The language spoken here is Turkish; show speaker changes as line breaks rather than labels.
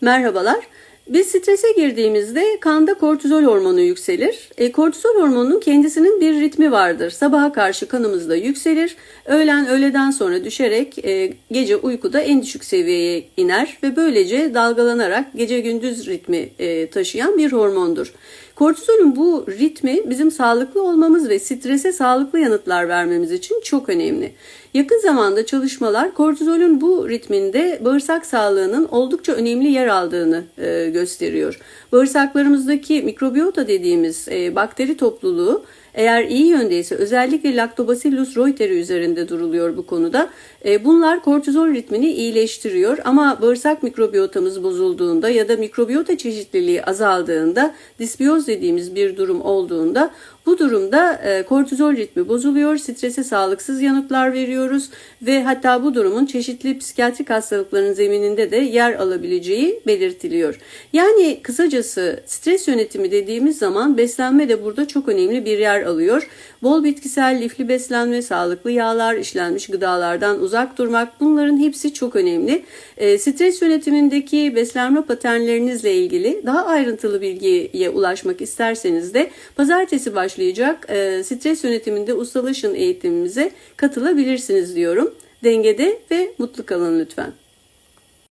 Merhabalar. Biz strese girdiğimizde kanda kortizol hormonu yükselir. E, kortizol hormonunun kendisinin bir ritmi vardır. Sabaha karşı kanımızda yükselir. Öğlen öğleden sonra düşerek e, gece uykuda en düşük seviyeye iner ve böylece dalgalanarak gece gündüz ritmi e, taşıyan bir hormondur. Kortizolün bu ritmi bizim sağlıklı olmamız ve strese sağlıklı yanıtlar vermemiz için çok önemli. Yakın zamanda çalışmalar kortizolün bu ritminde bağırsak sağlığının oldukça önemli yer aldığını e, gösteriyor. Bağırsaklarımızdaki mikrobiyota dediğimiz e, bakteri topluluğu eğer iyi yöndeyse özellikle Lactobacillus reuteri üzerinde duruluyor bu konuda. E, bunlar kortizol ritmini iyileştiriyor ama bağırsak mikrobiyotamız bozulduğunda ya da mikrobiyota çeşitliliği azaldığında disbiyoz dediğimiz bir durum olduğunda bu durumda e, kortizol ritmi bozuluyor, strese sağlıksız yanıtlar veriyoruz ve hatta bu durumun çeşitli psikiyatrik hastalıkların zemininde de yer alabileceği belirtiliyor. Yani kısacası stres yönetimi dediğimiz zaman beslenme de burada çok önemli bir yer alıyor. Bol bitkisel, lifli beslenme, sağlıklı yağlar, işlenmiş gıdalardan uzak durmak bunların hepsi çok önemli. E, stres yönetimindeki beslenme paternlerinizle ilgili daha ayrıntılı bilgiye ulaşmak isterseniz de pazartesi başlayacak e, stres yönetiminde ustalaşın eğitimimize katılabilirsiniz diyorum. Dengede ve mutlu kalın lütfen.